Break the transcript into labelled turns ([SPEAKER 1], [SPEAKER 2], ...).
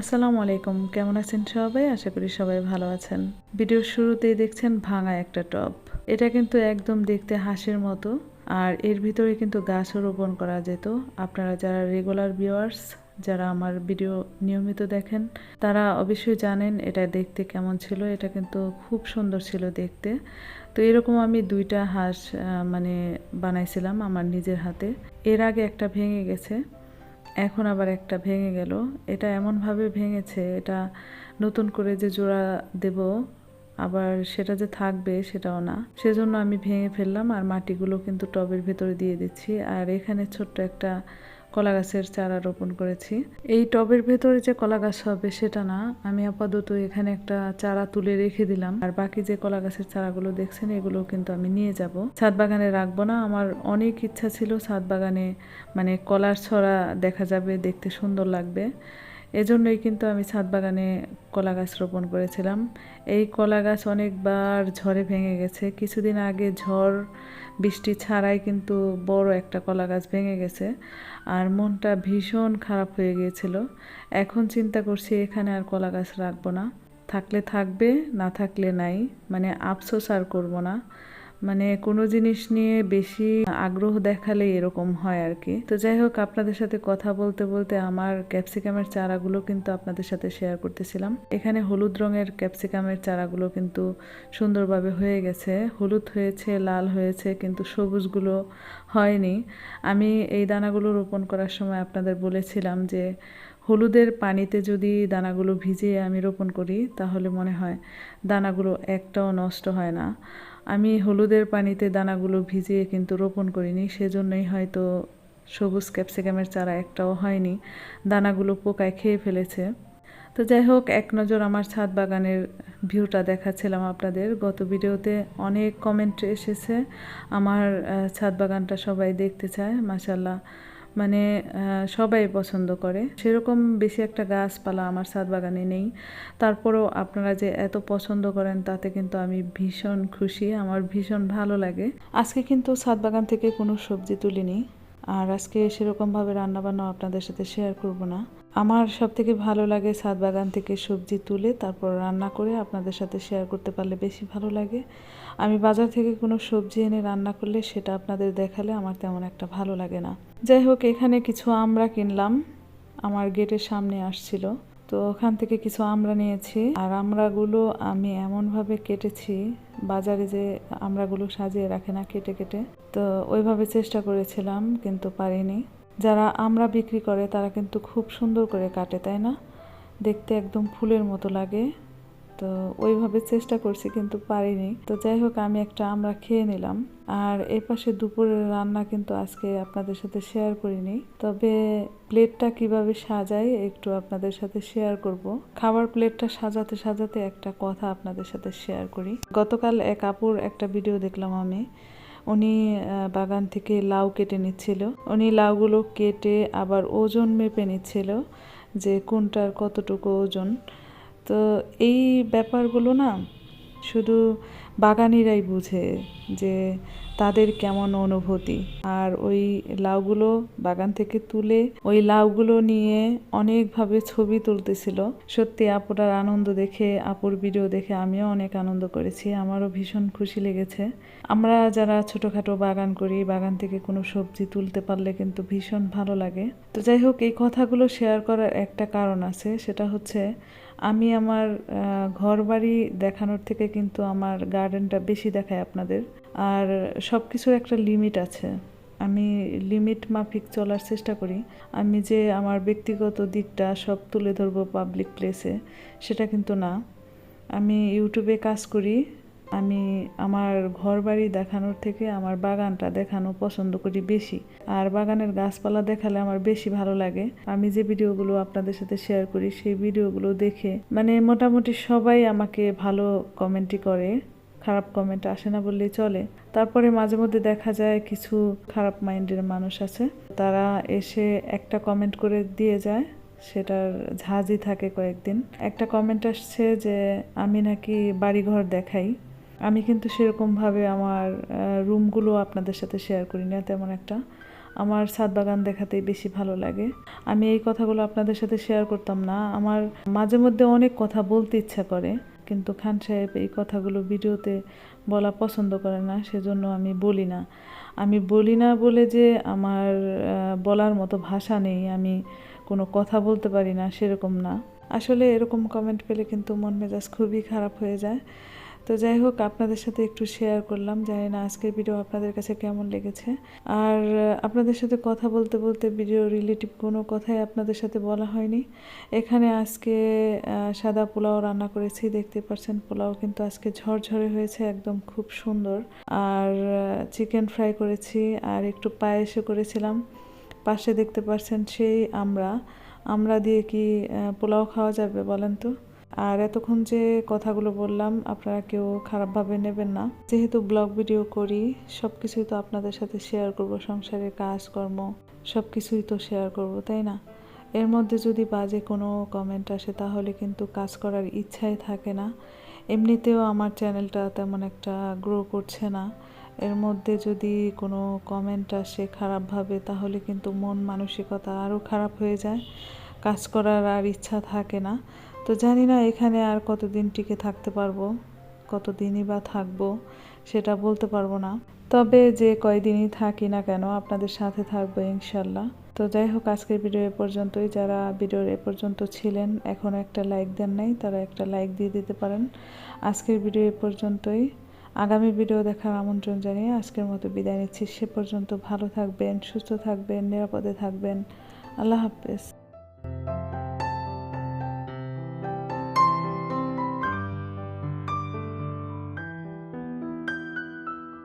[SPEAKER 1] আসসালামু আলাইকুম। কেমন আছেন সবাই? আশা করি সবাই ভালো আছেন। ভিডিওর শুরুতেই দেখছেন ভাঙা একটা টব। এটা কিন্তু একদম দেখতে হাসির মতো। আর এর ভিতরে কিন্তু গাছও রোপণ করা যেত। আপনারা যারা রেগুলার ভিউয়ার্স যারা আমার ভিডিও নিয়মিত দেখেন, তারা অবশ্যই জানেন এটা দেখতে কেমন ছিল। এটা কিন্তু খুব সুন্দর ছিল দেখতে। তো এরকম আমি দুইটা হাঁস মানে বানাইছিলাম আমার নিজের হাতে। এর আগে একটা ভেঙে গেছে। এখন আবার একটা ভেঙে গেল। এটা এমনভাবে ভেঙেছে, এটা নতুন করে যে জোড়া দেব, আবার সেটা যে থাকবে সেটাও না। সেজন্য আমি ভেঙে ফেললাম আর মাটিগুলো কিন্তু টবের ভেতরে দিয়ে দিচ্ছি। আর এখানে ছোট্ট একটা কলা গাছের চারা রোপণ করেছি। এই টবের ভেতরে যে কলা গাছ হবে সেটা না, আমি আপাতত এখানে একটা চারা তুলে রেখে দিলাম। আর বাকি যে কলা গাছের চারাগুলো দেখছেন এগুলো কিন্তু আমি নিয়ে যাব। ছাদ বাগানে রাখব না, আমার অনেক ইচ্ছা ছিল ছাদ বাগানে মানে কলার ছড়া দেখা যাবে, দেখতে সুন্দর লাগবে। এজন্যই কিন্তু আমি ছাদ বাগানে কলা গাছ রোপণ করেছিলাম। এই কলা গাছ অনেকবার ঝড়ে ভেঙে গেছে। কিছুদিন আগে ঝড়, বৃষ্টি ছাড়াই কিন্তু বড় একটা কলা গাছ ভেঙে গেছে আর মনটা ভীষণ খারাপ হয়ে গিয়েছিল। এখন চিন্তা করছি এখানে আর কলা গাছ রাখব না। থাকলে থাকবে, না থাকলে নাই। মানে আফসোস আর করব না। মানে কোনো জিনিস নিয়ে বেশি আগ্রহ দেখালে এরকম হয় আর কি। তো যাই হোক, আপনাদের সাথে কথা বলতে বলতে আমার ক্যাপসিকামের চারাগুলো কিন্তু আপনাদের সাথে শেয়ার করতেছিলাম। এখানে হলুদ রঙের ক্যাপসিকামের চারাগুলো কিন্তু সুন্দরভাবে হয়ে গেছে। হলুদ হয়েছে, লাল হয়েছে, কিন্তু সবুজগুলো হয়নি। আমি এই দানাগুলো রোপণ করার সময় আপনাদের বলেছিলাম যে হলুদের পানিতে যদি দানাগুলো ভিজিয়ে আমি রোপণ করি, তাহলে মনে হয় দানাগুলো একটাও নষ্ট হয় না। আমি হলুদের পানিতে দানাগুলো ভিজিয়ে কিন্তু রোপণ করিনি, সেজন্যই হয়তো সবুজ ক্যাপসিকামের চারা একটাও হয়নি, দানাগুলো পোকায় খেয়ে ফেলেছে। তো যাই হোক, এক নজর আমার ছাদ বাগানের ভিউটা দেখাচ্ছিলাম আপনাদের। গত ভিডিওতে অনেক কমেন্ট এসেছে, আমার ছাদ বাগানটা সবাই দেখতে চায় মাসাল্লাহ মানে সবাই পছন্দ করে। সেরকম বেশি একটা গাছপালা আমার ছাদ বাগানে নেই। তারপরেও আপনারা যে এত পছন্দ করেন, তাতে কিন্তু আমি ভীষণ খুশি। আমার ভীষণ ভালো লাগে। আজকে কিন্তু ছাদ বাগান থেকে কোনো সবজি তুলিনি। আর আজকে সেরকমভাবে রান্নাবান্না আপনাদের সাথে শেয়ার করব না। আমার সব থেকে ভালো লাগে ছাদ বাগান থেকে সবজি তুলে, তারপর রান্না করে আপনাদের সাথে শেয়ার করতে পারলে বেশি ভালো লাগে। আমি বাজার থেকে কোনো সবজি এনে রান্না করলে সেটা আপনাদের দেখালে আমার তেমন একটা ভালো লাগে না। যাই হোক, এখানে কিছু আমরা কিনলাম। আমার গেটের সামনে আসছিল। তো ওখান থেকে কিছু আমরা নিয়েছি। আর আমরাগুলো আমি এমনভাবে কেটেছি, বাজারে যে আমরাগুলো সাজিয়ে রাখে না কেটে কেটে, তো ওইভাবে চেষ্টা করেছিলাম কিন্তু পারিনি। যারা আমরা বিক্রি করে তারা কিন্তু খুব সুন্দর করে কাটে, তাই না? দেখতে একদম ফুলের মতো লাগে। তো ওইভাবে চেষ্টা করছি কিন্তু পারিনি। তো যাই হোক, আমি একটা আমরা খেয়ে নিলাম। আর এই পাশে দুপুরের রান্না কিন্তু আজকে আপনাদের সাথে শেয়ার করিনি। তবে প্লেটটা কীভাবে সাজাই একটু আপনাদের সাথে শেয়ার করব। খাবার প্লেটটা সাজাতে সাজাতে একটা কথা আপনাদের সাথে শেয়ার করি। গতকাল এক আপুর একটা ভিডিও দেখলাম আমি। উনি বাগান থেকে লাউ কেটে নিচ্ছিল। উনি লাউগুলো কেটে আবার ওজন মেপে নিচ্ছিল যে কোনটার কতটুকু ওজন। তো এই ব্যাপারগুলো না শুধু বাগানিরাই বুঝে যে তাদের কেমন অনুভূতি। আর ওই লাউগুলো বাগান থেকে তুলে ওই লাউগুলো নিয়ে অনেকভাবে ছবি তুলতেছিল। সত্যি আপুরার আনন্দ দেখে, আপুর ভিডিও দেখে আমিও অনেক আনন্দ করেছি। আমারও ভীষণ খুশি লেগেছে। আমরা যারা ছোটোখাটো বাগান করি, বাগান থেকে কোনো সবজি তুলতে পারলে কিন্তু ভীষণ ভালো লাগে। তো যাই হোক, এই কথাগুলো শেয়ার করার একটা কারণ আছে। সেটা হচ্ছে আমি আমার ঘর বাড়ি দেখানোর থেকে কিন্তু আমার গার্ডেনটা বেশি দেখায় আপনাদের। আর সব কিছুর একটা লিমিট আছে। আমি লিমিট মাফিক চলার চেষ্টা করি। আমি যে আমার ব্যক্তিগত দিকটা সব তুলে ধরবো পাবলিক প্লেসে সেটা কিন্তু না। আমি ইউটিউবে কাজ করি। আমি আমার ঘর বাড়ি দেখানোর থেকে আমার বাগানটা দেখানো পছন্দ করি বেশি। আর বাগানের গাছপালা দেখালে আমার বেশি ভালো লাগে। আমি যে ভিডিওগুলো আপনাদের সাথে শেয়ার করি, সেই ভিডিওগুলো দেখে মানে মোটামুটি সবাই আমাকে ভালো কমেন্টই করে, খারাপ কমেন্ট আসে না বললেই চলে। তারপরে মাঝে মধ্যে দেখা যায় কিছু খারাপ মাইন্ডের মানুষ আছে। তারা এসে একটা কমেন্ট করে দিয়ে যায়, সেটার ঝাঁজি থাকে কয়েকদিন। একটা কমেন্ট আসছে যে, আমি নাকি বাড়িঘর দেখাই। আমি কিন্তু সেরকমভাবে আমার রুমগুলো আপনাদের সাথে শেয়ার করি না, তেমন একটা। আমার ছাদ বাগান দেখাতেই বেশি ভালো লাগে। আমি এই কথাগুলো আপনাদের সাথে শেয়ার করতাম না। আমার মাঝে মধ্যে অনেক কথা বলতে ইচ্ছা করে, কিন্তু খান সাহেব এই কথাগুলো ভিডিওতে বলা পছন্দ করে না, সেজন্য আমি বলি না। আমি বলি না বলে যে আমার বলার মতো ভাষা নেই, আমি কোনো কথা বলতে পারি না, সেরকম না। আসলে এরকম কমেন্ট পেলে কিন্তু মন মেজাজ খুবই খারাপ হয়ে যায়। তো যাই হোক, আপনাদের সাথে একটু শেয়ার করলাম, জানি না আজকের ভিডিও আপনাদের কাছে কেমন লেগেছে। আর আপনাদের সাথে কথা বলতে বলতে ভিডিও রিলেটিভ কোনো কথাই আপনাদের সাথে বলা হয়নি। এখানে আজকে সাদা পোলাও রান্না করেছি দেখতে পাচ্ছেন পোলাও কিন্তু আজকে ঝরঝরে হয়েছে, একদম খুব সুন্দর। আর চিকেন ফ্রাই করেছি, আর একটু পায়েসও করেছিলাম। পাশে দেখতে পাচ্ছেন সেই আমরা। আমরা দিয়ে কি পোলাও খাওয়া যাবে বলেন তো? আর এতক্ষণ যে কথাগুলো বললাম, আপনারা কেউ খারাপভাবে নেবেন না। যেহেতু ব্লগ ভিডিও করি সব কিছুই তো আপনাদের সাথে শেয়ার করব সংসারের কাজকর্ম সব কিছুই তো শেয়ার করব, তাই না? এর মধ্যে যদি বাজে কোনো কমেন্ট আসে, তাহলে কিন্তু কাজ করার ইচ্ছাই থাকে না। এমনিতেও আমার চ্যানেলটা তেমন একটা গ্রো করছে না। এর মধ্যে যদি কোনো কমেন্ট আসে খারাপভাবে, তাহলে কিন্তু মন মানসিকতা আরও খারাপ হয়ে যায়। কাজ করার আর ইচ্ছা থাকে না। তো জানি না এখানে আর কতদিন টিকে থাকতে পারব, কতদিনই বা থাকব, সেটা বলতে পারব না। তবে যে কয়দিনই থাকি না কেন, আপনাদের সাথে থাকব ইনশাল্লাহ। তো যাই হোক, আজকের ভিডিও এ পর্যন্তই। যারা ভিডিওর এ পর্যন্ত ছিলেন, এখন একটা লাইক দেন নাই, তারা একটা লাইক দিয়ে দিতে পারেন। আজকের ভিডিও এ পর্যন্তই। আগামী ভিডিও দেখার আমন্ত্রণ জানিয়ে আজকের মতো বিদায় নিচ্ছি। সে পর্যন্ত ভালো থাকবেন, সুস্থ থাকবেন, নিরাপদে থাকবেন। আল্লাহ হাফেজ।